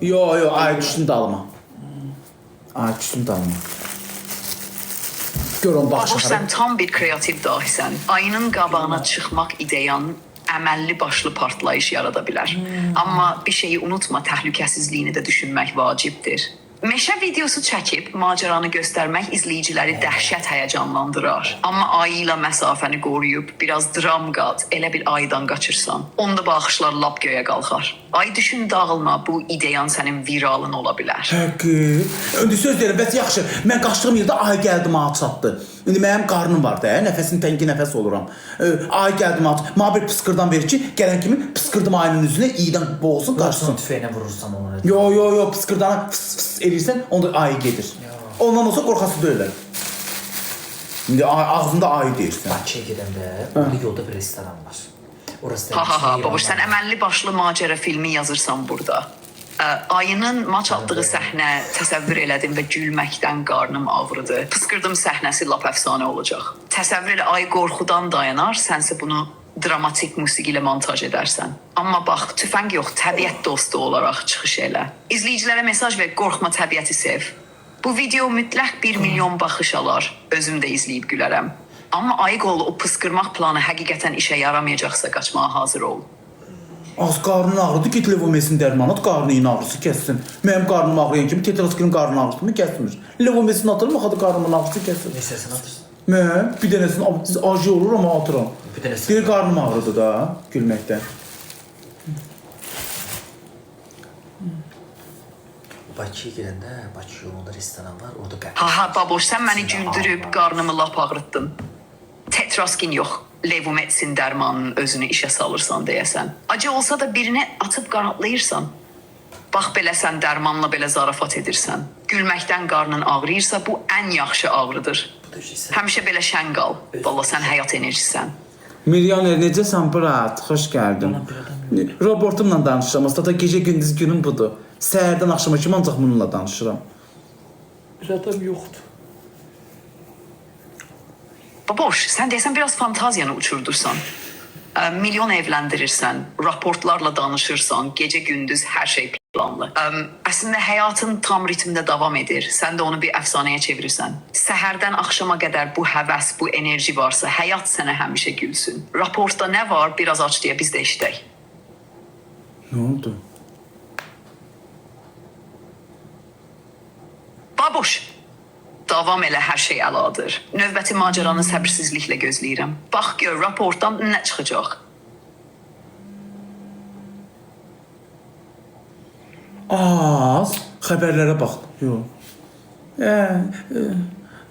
Yo yo ay düşdüm dalıma. Ay düşdüm dalıma. Gör onu Baboş baxışa. sən tam bir kreativ dahisən. Ayının qabağına çıxmaq ideyan əməlli başlı partlayış yarada bilər. Amma bir şeyi unutma, təhlükəsizliyini də düşünmək vacibdir. Meşə videosu çəkib macəranı göstərmək izləyiciləri dəhşət həyəcanlandırar. Amma ayı ilə məsafəni qoruyub biraz dram qat, elə bil aydan qaçırsan. Onda baxışlar lap göyə qalxar. Ay düşün dağılma, bu ideyan sənin viralın ola bilər. Həqqi. İndi söz deyirəm, bəs yaxşı. Mən qaçdığım yerdə ay gəldi mənə çatdı. İndi mənim qarnım var da, nəfəsim təngi nəfəs oluram. Ee, Ay gəldi mənə. Mənə bir pıskırdan verir ki, gələn kimi pıskırdım ayının üzünə, iydən boğulsun, qaçsın. Tüfeğine vurursan onu. Yo yo yo pıskırdana fıs fıs eləyirsən, onda ayı gedir. Ondan olsa qorxası deyirlər. İndi ay, ağzında ayı deyirsən. Bakıya gedəndə orada yolda bir restoran var. Orası da Ha ha ha babuş sən əməlli başlı macəra filmi yazırsan burada. Ayının maç atdığı səhnə təsəvvür elədim və gülməkdən qarnım ağrıdı. Pıskırdım səhnəsi lap əfsanə olacaq. Təsəvvür elə ay qorxudan dayanar, sənsə bunu dramatik musiqi ilə montaj edərsən. Amma bax, tüfəng yox, təbiət dostu olaraq çıxış elə. İzləyicilərə mesaj ver, qorxma, təbiəti sev. Bu video mütləq 1 milyon baxış alar. Özüm də izləyib gülərəm. Amma ayıq ol, o pıskırmaq planı həqiqətən işə yaramayacaqsa qaçmağa hazır ol. Az qarnın ağrıdı, git levomesin dərmanı at, qarnının ağrısı kəssin. Mənim qarnım ağrıyan kimi tetraskinin qarnının ağrısını kəsmir. Levomesin atırım, axı qarnımın ağrısı kəsir. Ne istersen atırsın. Mən bir dənəsini ab- acı olur amma atıram. Bir dənəsi- Bir qarnım ağrıdı da gülməkdən. Bakıya gedəndə Bakı yolunda restoran var. Orada qəhvə. Ha ha baboş sən məni güldürüb qarnımı lap ağrıtdın. Tetraskin yox. Levometsin dərmanının özünü işə salırsan deyəsən. Acı olsa da birini atıb qanatlayırsan. Bax belə sən dərmanla belə zarafat edirsən. Gülməkdən qarnın ağrıyırsa bu ən yaxşı ağrıdır. Həmişə belə şən qal. Valla sən həyat enerjisən. Milyoner necəsən brat? Xoş gəldin. Robotumla danışıram. Aslında gecə gündüz günüm budur. Səhərdən axşama kimi ancaq bununla danışıram. Bir adam yoxdur. Baboş, sən deyəsən biraz fantaziyanı uçurdursan. Ə, milyon evləndirirsən, raportlarla danışırsan, gecə gündüz hər şey planlı. Əslində həyatın tam ritmdə davam edir. Sən də onu bir əfsanəyə çevirirsən. Səhərdən axşama qədər bu həvəs, bu enerji varsa, həyat sənə həmişə gülsün. Raportda nə var? Biraz aç deyə biz də eşidək. Nə oldu? Baboş, davam elə hər şey əladır. Növbəti macəranı səbirsizliklə gözləyirəm. Bax gör raportdan nə çıxacaq. Az xəbərlərə bax. Yox. Ee, e,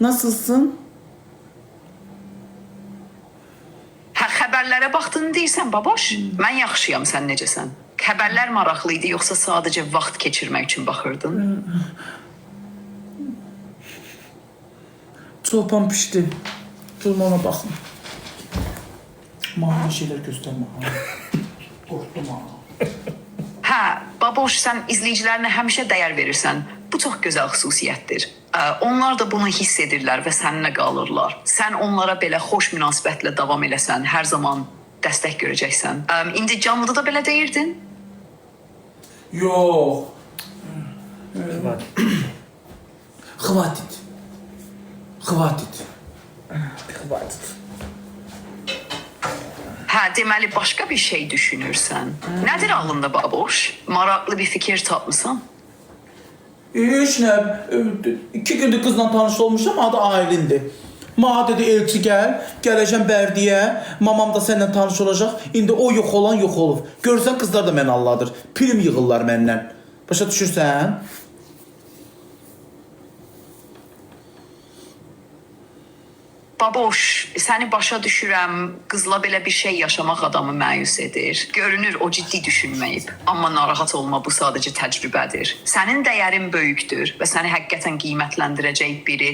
nasılsın? Hə xəbərlərə baxdın deyirsən baboş? Mən yaxşıyam, sən necəsən? Xəbərlər maraqlı idi yoxsa sadəcə vaxt keçirmək üçün baxırdın? Çolpan pişdi. Durma ona baxın. Bana şeyler gösterme. ha. Korktum ha. Hə, baboş sən izləyicilərinə həmişə dəyər verirsən. Bu çox gözəl xüsusiyyətdir. Ə, Onlar da bunu hiss edirlər və səninlə qalırlar. Sən onlara belə xoş münasibətlə davam eləsən, hər zaman dəstək görəcəksən. Ə, İndi canlıda da belə deyirdin? Yok. Var. Хватит. Хватит. Хватит. Hə, deməli başqa bir şey düşünürsən. Nədir ağlında baboş? Maraqlı bir fikir tapmısan? Hiç ne? İki gündür kızla tanış olmuşum. Adı Aylin'di. Ma dedi elçi gel. Gələcəm Bərdiyə. Mamam da seninle tanış olacaq. İndi o yox olan yox olub. Görsən qızlar da məni alladır. Prim yığırlar məndən. Başa düşürsən? Baboş, səni başa düşürəm. Qızla belə bir şey yaşamaq adamı məyus edir. Görünür o ciddi düşünməyib. Amma narahat olma, bu sadəcə təcrübədir. Sənin dəyərin böyükdür və səni həqiqətən qiymətləndirəcək biri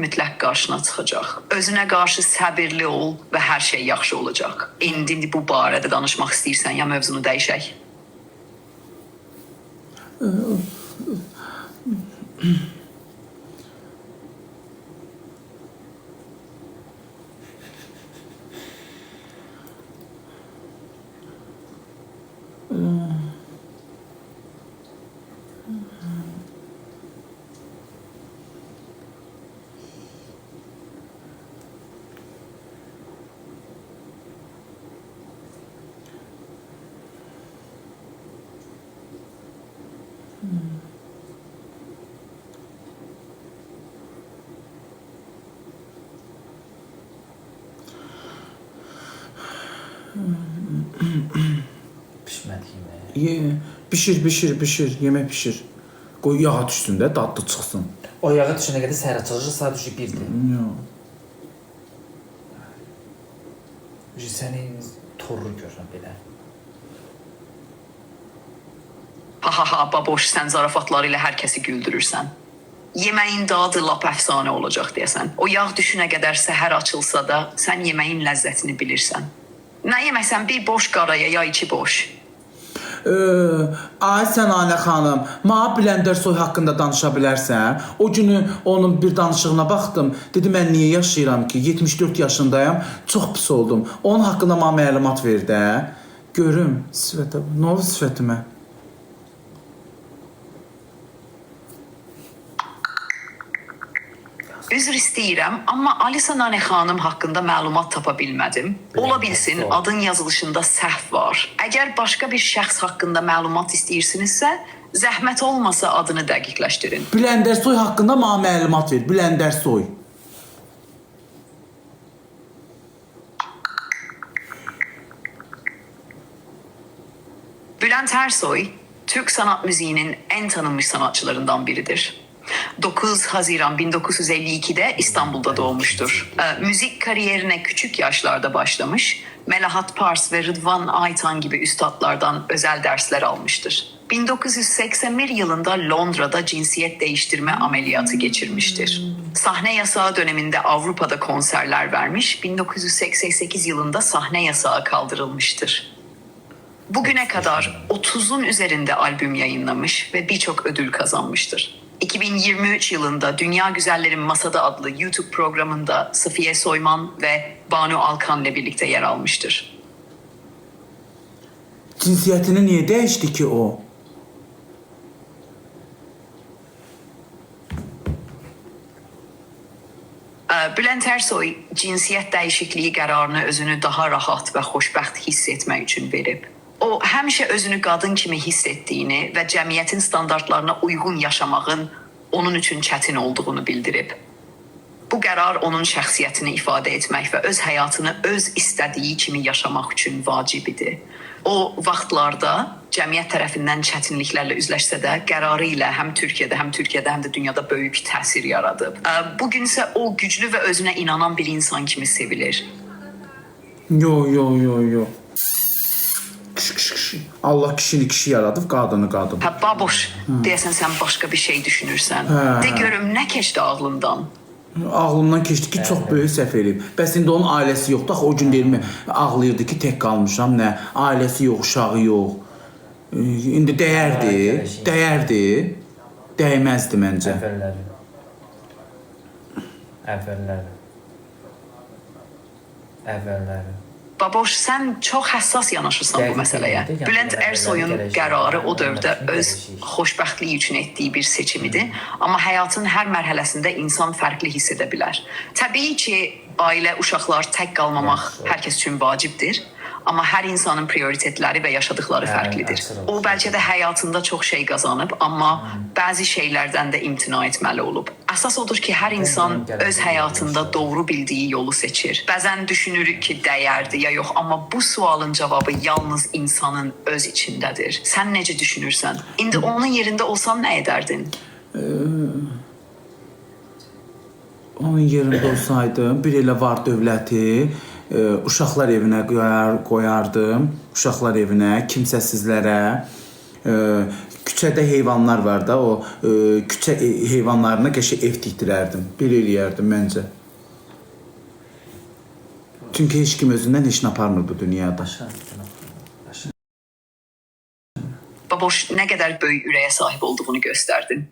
mütləq qarşına çıxacaq. Özünə qarşı səbirli ol və hər şey yaxşı olacaq. İndi bu barədə danışmaq istəyirsən ya mövzunu dəyişək? Pişmədi yeməyə. Ye, bişir, bişir, yemək bişir. Qoy yağa düşsün də, dadlı çıxsın. O yağa düşənə qədər səhər açılacaq saat düşü 1-dir. Yox. Sənin torru görürəm belə. Ha ha ha baboş sən zarafatları ilə hər kəsi güldürürsən. Yeməyin dadı lap əfsanə olacaq deyəsən. O yağ düşünə qədər səhər açılsa da sən yeməyin ləzzətini bilirsən. Nə yeməsən bir boş qaraya ya içi boş. Ee, ay sən Anə xanım, mənə blender soy haqqında danışa bilərsən? O günü onun bir danışığına baxdım. Dedi mən niyə yaşayıram ki? 74 yaşındayam, çox pis oldum. Onun haqqında mənə məlumat ver də. Görüm sifətə. Nə oldu sifətimə? Üzr istəyirəm, amma Alisa Nane xanım haqqında məlumat tapa bilmədim. Ola bilsin adın yazılışında səhv var. Əgər başqa bir şəxs haqqında məlumat istəyirsinizsə, zəhmət olmasa adını dəqiqləşdirin. Blender soy haqqında mənə məlumat ver. Blender soy. Bülent Ersoy, Türk sanat müziğinin en tanınmış sanatçılarından biridir. 9 Haziran 1952'de İstanbul'da doğmuştur. Ee, müzik kariyerine küçük yaşlarda başlamış, Melahat Pars ve Rıdvan Aytan gibi üstadlardan özel dersler almıştır. 1981 yılında Londra'da cinsiyet değiştirme ameliyatı geçirmiştir. Sahne yasağı döneminde Avrupa'da konserler vermiş, 1988 yılında sahne yasağı kaldırılmıştır. Bugüne kadar 30'un üzerinde albüm yayınlamış ve birçok ödül kazanmıştır. 2023 yılında Dünya Güzellerin Masada adlı YouTube programında Safiye Soyman ve Banu Alkan ile birlikte yer almıştır. Cinsiyyətini niyə dəyişdi ki o? Ee, Bülent Ersoy cinsiyet değişikliği kararını özünü daha rahat ve hoşbəxt hiss etmək üçün verib. O həmişə özünü qadın kimi hiss etdiyini və cəmiyyətin standartlarına uyğun yaşamağın onun üçün çətin olduğunu bildirib. Bu qərar onun şəxsiyyətini ifadə etmək və öz həyatını öz istədiyi kimi yaşamaq üçün vacib idi. O vaxtlarda cəmiyyət tərəfindən çətinliklərlə üzləşsə də qərarı ilə həm Türkiyədə, həm Türkiyədə, həm də dünyada böyük təsir yaradıb. Bu gün isə o güclü və özünə inanan bir insan kimi sevilir. Yo yo yo yo. Kişi. Allah kişini kişi yaradıb, qadını qadın. Hə, baboş, deyəsən sən başqa bir şey düşünürsən. Hə. De görüm nə keçdi ağlından? Ağlımdan keçdi ki, çox böyük səhv eləyib. Bəs indi onun ailəsi yoxdur. Axı o gün deyirmi, ağlayırdı ki, tək qalmışam, nə, ailəsi yox, uşağı yox. İndi dəyərdi, dəyərdi. Dəyməzdi məncə. Əvvəlləri. Əvvəlləri. Əvvəlləri. Baboş, sən çox həssas yanaşırsan bu məsələyə. Bülent Ersoyun qərarı o dövrdə öz gələcək. xoşbəxtlik üçün etdiyi bir seçimidir, amma həyatın hər mərhələsində insan fərqli hiss edə bilər. Təbii ki, ailə, uşaqlar tək qalmamaq hər kəs üçün vacibdir. Amma hər insanın prioritetləri və yaşadıkları Hə, fərqlidir. O bəlkə də həyatında çox şey qazanıb, amma bəzi şeylərdən də imtina etməli olub. Əsas odur ki, hər insan öz həyatında doğru bildiyi yolu seçir. Bəzən düşünürük ki, dəyərdi ya yox, amma bu sualın cavabı yalnız insanın öz içindədir. Sən necə düşünürsən? İndi onun yerində olsan nə edərdin? Onun yerində olsaydım, bir elə var dövləti, uşaqlar evinə qoyar, qoyardım. Uşaqlar evinə, kimsəsizlərə, e, küçədə heyvanlar var da, o e, küçə e, heyvanlarına qəşəng ev tikdirərdim. Belə eləyərdim məncə. Çünki heç kim özündən heç nə aparmır bu dünyada. Baboş nə qədər böyük ürəyə sahib olduğunu göstərdin.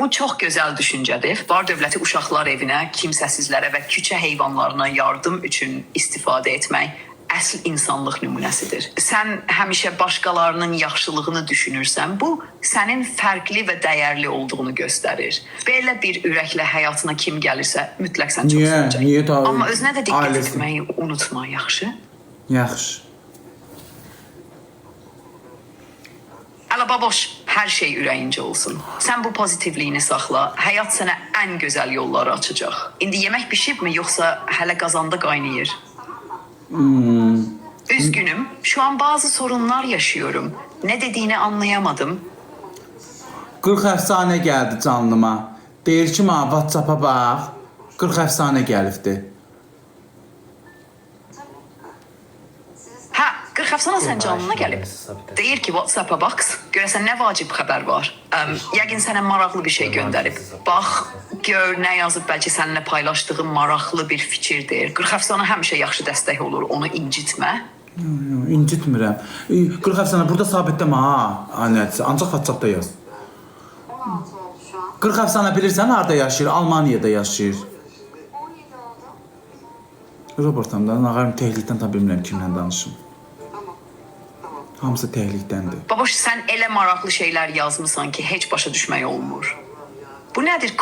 Bu çox gözəl düşüncədir. Var dövləti uşaqlar evinə, kimsəsizlərə və küçə heyvanlarına yardım üçün istifadə etmək əsl insanlıq nümunəsidir. Sən həmişə başqalarının yaxşılığını düşünürsən. Bu sənin fərqli və dəyərli olduğunu göstərir. Belə bir ürəklə həyatına kim gəlirsə, mütləq sən çox Niyə? sevəcək. Tabii? Amma özünə də diqqət Ailəsi. etməyi unutma, yaxşı? Yaxşı. Əla baboş, hər şey ürəyincə olsun. Sən bu pozitivliyini saxla. Həyat sənə ən gözəl yolları açacaq. İndi yemək bişibmi yoxsa hələ qazanda qaynayır? Üzgünüm. Şu an bazı sorunlar yaşıyorum. Ne dediğini anlayamadım. 40 əfsanə gəldi canlıma. Deyir ki, mənə WhatsApp-a bax. 40 əfsanə gəlibdi. 40 əfsana sən canına gəlib. Deyir ki, WhatsApp-a bax. Görəsən nə vacib xəbər var? Əm, yəqin sənə maraqlı bir şey göndərib. Bax, gör nə yazıb bəlkə səninlə paylaşdığım maraqlı bir fikirdir. 40 əfsana həmişə yaxşı dəstək olur. Onu incitmə. İncitmirəm. E, 40 əfsanə burada sabitləmə ha. Anəsi, ancaq WhatsApp-da yaz. 16 oldu şu an. 40 əfsanə bilirsən harda yaşayır? Almaniyada yaşayır. 17 oldu. Robertamdan ağarım təhlikdən ta bilmirəm kimlə danışım. Hamısı təhlikdəndir. Baboş sən elə maraqlı şeylər yazmısan ki, heç başa düşmək olmur. Bu nədir?